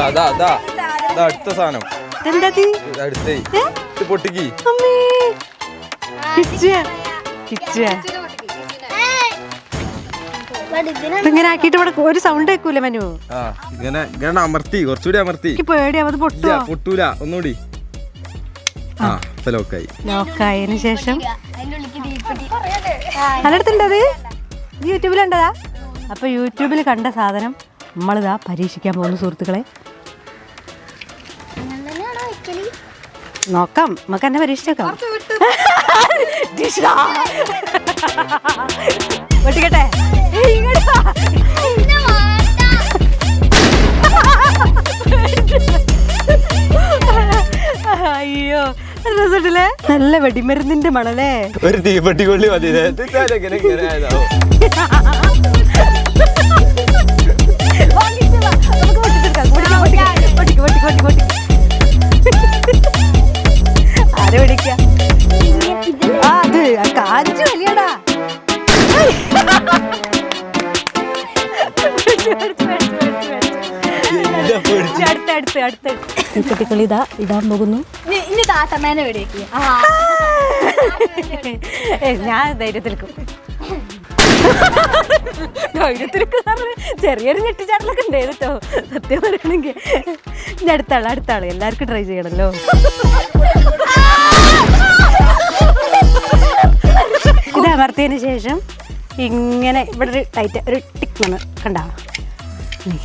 അടുത്ത സാധനം. അടുത്തേ. പൊട്ടിക്ക്. ഇങ്ങനെ ഇവിടെ ഒരു സൗണ്ട് കേൾക്കൂല മനു? ഇങ്ങനെ ഇങ്ങനെ അമർത്തി കുറച്ചുകൂടി അമർത്തി. എനിക്ക് പേടിയാ അത് ഇല്ല പൊട്ടുവോ പൊട്ടൂല. ഒന്നുകൂടി. ആ. ഇപ്പൊ ലോക്കായി ലോക്കായതിനു ശേഷം. അതെടുത്തുണ്ടത് യൂട്യൂബിലുണ്ടതാ? അപ്പൊ യൂട്യൂബിൽ കണ്ട സാധനം നമ്മളിതാ പരീക്ഷിക്കാൻ പോകുന്നു സുഹൃത്തുക്കളെ നോക്കാം. നമുക്ക് എന്നെ പരീക്ഷിച്ചേക്കാം. പൊട്ടിക്കട്ടെ. അയ്യോ നല്ല വെടിമരുന്നിന്റെ മണലേ. ഒരു തീപ്പെട്ടിക്കൊള്ളി മതി. അടുത്ത് അടുത്ത്. കുട്ടിക്കളി ഇതാ ഇടാൻ പോകുന്നു. ഇനി താത്തമ്മേനെ വെടിയേക്ക് ഞാൻ ധൈര്യത്തിൽക്കും ധൈര്യത്തിൽക്ക് ചെറിയൊരു ഞെട്ടിച്ചാട്ടലൊക്കെ ഉണ്ട് കേട്ടോ. സത്യം പറയുകയാണെങ്കിൽ ഇനി അടുത്താൾ അടുത്താൾ എല്ലാവർക്കും ട്രൈ ചെയ്യണല്ലോ. ഇത് അമർത്തിയതിന് ശേഷം ഇങ്ങനെ ഇവിടെ ഒരു ടൈറ്റ് ഒരു ടിക്ക് വന്ന് കണ്ടാ.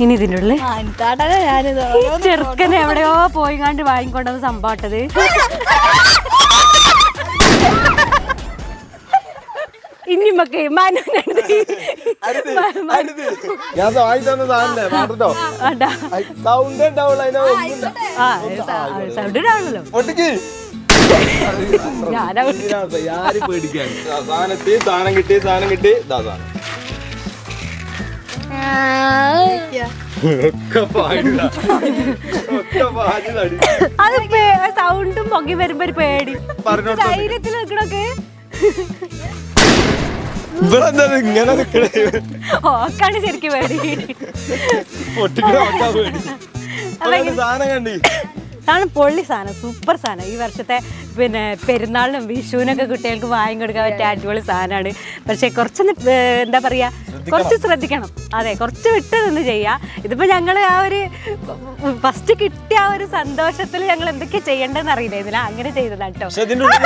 ഇനി ഇതിന്റെ ഉള്ളിൽ ചെറുക്കനെ എവിടെയോ പോയി കണ്ട് വാങ്ങിക്കൊണ്ടത് സംഭവട്ടത്. ഇനി മക്കെ അരുത്, അരുത്. ഞാൻ സൗണ്ട് സൗണ്ട് ഞാനാ പേടിക്കാൻ? ദാ സാധനം സാധനം കിട്ടി സാധനം കിട്ടി. ദാ സാധനം. അത് സൗണ്ടും പൊങ്ങി വരുമ്പോ ഒരു പേടി. ധൈര്യത്തിൽ നിൽക്കണൊക്കെ? ഇങ്ങനെ ഓക്കാണ് ശരിക്കും പേടി. സാധനം പൊള്ളി സാധനം സൂപ്പർ സാധനം. ഈ വർഷത്തെ പിന്നെ പെരുന്നാളിനും വിഷുവിനൊക്കെ കുട്ടികൾക്ക് വാങ്ങി കൊടുക്കാൻ പറ്റിയ അടിപൊളി സാധനമാണ്. പക്ഷെ കുറച്ചൊന്ന് എന്താ പറയാ കുറച്ച് ശ്രദ്ധിക്കണം. അതെ കുറച്ച് വിട്ട് നിന്ന് ചെയ്യാ. ഇതിപ്പോ ഞങ്ങൾ ആ ഒരു ഫസ്റ്റ് കിട്ടിയ ആ ഒരു സന്തോഷത്തിൽ ഞങ്ങൾ എന്തൊക്കെ ചെയ്യേണ്ടതെന്ന് അറിയില്ലായിരുന്നില്ല. അങ്ങനെ ചെയ്തതാണ് കേട്ടോ പക്ഷെ ഇതിന്റെ ഉള്ളിൽ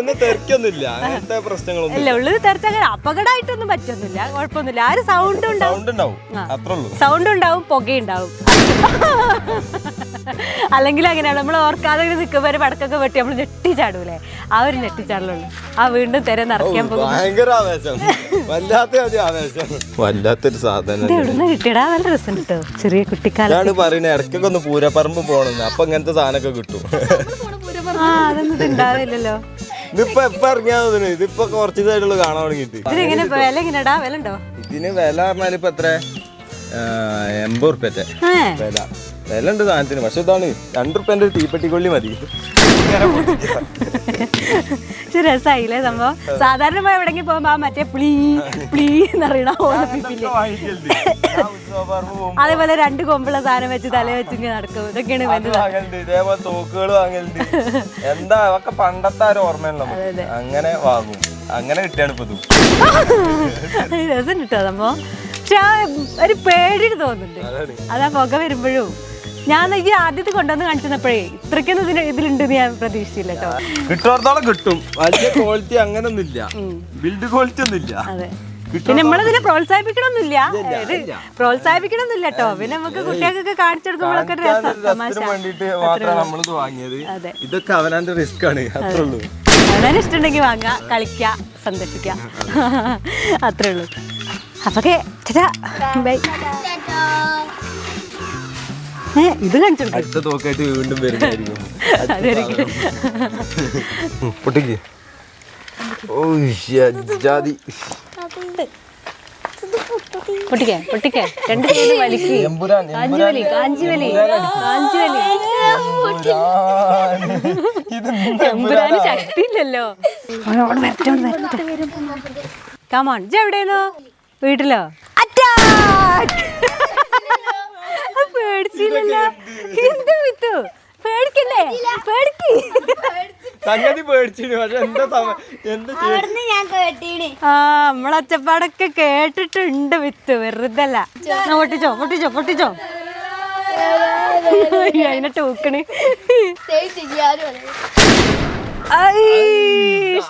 അങ്ങനത്തെ പ്രശ്നങ്ങളൊന്നും തെറിച്ചങ്ങനെ അപകടമായിട്ടൊന്നും പറ്റൊന്നുമില്ല. കുഴപ്പമൊന്നുമില്ല. ആ ഒരു സൗണ്ട് ഉണ്ടാവും. സൗണ്ട് ഉണ്ടാവും പുകയുണ്ടാവും. അല്ലെങ്കിൽ അങ്ങനെയാണ്. നമ്മൾ ഓർക്കാതെ നിൽക്കുമ്പോൾ ഒരു പടക്കൊക്കെ വെട്ടി നമ്മൾ ഞെട്ടിച്ചാടൂലേ? ആ ഒരു ഞെട്ടിച്ചാടലുള്ളൂ ആ വീണ്ടും തിര നിറയ്ക്കാൻ പോകും ഭയങ്കര ആവേശം. വല്ലാത്ത ഒരു ആവേശം. വല്ലാത്തൊരു സാധനം ഇത് എവിടുന്ന് കിട്ടിയടാ? നല്ല രസം കേട്ടോ. ചെറിയ കുട്ടിക്കാലം ഇതാണ് പറയുന്നത്. ഇടയ്ക്കൊക്കെ ഒന്ന് പൂരപ്പറമ്പ് പോണെന്ന്. അപ്പൊ ഇങ്ങനത്തെ സാധനമൊക്കെ കിട്ടും. ആ അതൊന്നും ഉണ്ടാവില്ലല്ലോ. ഇതിപ്പോ എപ്പ ഇറങ്ങിയാ തോന്നുന്നു ഇതിപ്പോ കുറച്ച് ഇതായിട്ടുള്ളൂ കാണാൻ തുടങ്ങിയിട്ട്. ഇതിനെങ്ങനെ വില എങ്ങനെടാ വില ഉണ്ടോ? ഇതിന് വില പറഞ്ഞാൽ ഇപ്പൊ എത്ര എൺപത് ഉറുപ്പ്യത്തെ ഏ. വില. വില ഉണ്ട് സാധനത്തിന്. പക്ഷെ ഇതാണ് രണ്ട് റുപ്യ ഒരു തീപ്പെട്ടിക്കൊള്ളി മതി. പക്ഷെ രസമായില്ലേ സംഭവം? സാധാരണ പോയി എവിടെങ്കിൽ പോകുമ്പോ ആ മറ്റേ പ്ലീ പ്ലീ എന്നറിയണ അതേപോലെ രണ്ട് കൊമ്പുള്ള സാധനം വെച്ച് തല വെച്ച് നടക്കും. ഇതൊക്കെയാണ് ഇതേപോലെ തോക്കുകൾ വാങ്ങലുണ്ട്. എന്താ ഒക്കെ പണ്ടത്തെ ആ ഒരു ഓർമ്മയുള്ള അങ്ങനെ വാങ്ങും. അങ്ങനെ കിട്ടിയാണ് ഇപ്പൊ രസം കിട്ടുക സംഭവം. പക്ഷെ ഒരു പേടി തോന്നുന്നുണ്ട്. അതാ പുക വരുമ്പോഴും. ഞാൻ ഈ ആദ്യത്തെ കൊണ്ടുവന്ന് കാണിച്ചപ്പോഴേ ഇത്രയ്ക്കൊന്നും ഇതിന് ഇതിലുണ്ട് ഞാൻ പ്രതീക്ഷിച്ചില്ല കേട്ടോ. കിട്ടുന്നിടത്തോളം കിട്ടും. വലിയ ക്വാളിറ്റി അങ്ങനെ ഇല്ല ബിൽഡ് ക്വാളിറ്റി ഒന്നും ഇല്ല അതെ പിന്നെ നമ്മളതിനെ പ്രോത്സാഹിപ്പിക്കണമൊന്നുമില്ല. പ്രോത്സാഹിപ്പിക്കണമെന്നില്ല ഇല്ല. പ്രോത്സാഹിപ്പിക്കണമൊന്നുമില്ല കേട്ടോ. പിന്നെ നമുക്ക് കുട്ടികൾക്കൊക്കെ കാണിച്ചെടുക്കുമ്പോഴൊക്കെ രസം തമാശ. ഇതൊക്കെ അവനാന്റെ റിസ്ക് ആണ് അത്രേ ഉള്ളൂ. വളരെ ഇഷ്ടമുണ്ടെങ്കിൽ വാങ്ങാ കളിക്ക സന്തോഷിക്കുക. അത്രേ ഉള്ളൂ. അപ്പൊ ബൈ ഇത് കണ്ടിട്ടുണ്ട്. അടുത്ത തോക്കായിട്ട് വീണ്ടും വരുന്നതായിരിക്കും. പൊട്ടിക്ക്. ഓ ജാതി പൊട്ടിക്കേ പൊട്ടിക്കേ. രണ്ട് വലിക്ക്. കാഞ്ചിവലി കാഞ്ചി വലി കാഞ്ചി വലി ഇത് എമ്പുരാന് ശക്തിയില്ലല്ലോ. കമോൺ വീട്ടിലോ? അറ്റാക്ക്. പേടിച്ചില്ലല്ലോ എന്ത്? വിത്തു പേടിക്കല്ലേ? പേടിക്ക്. സംഗതി പേടിച്ചിന് പക്ഷെ എന്താ എന്താ ആ നമ്മളൊച്ചപ്പാടൊക്കെ കേട്ടിട്ടുണ്ട് വിത്ത് വെറുതെ അല്ല എന്നാ പൊട്ടിച്ചോ പൊട്ടിച്ചോ പൊട്ടിച്ചോ. അതിനെ ടൂക്കണ് ഐ.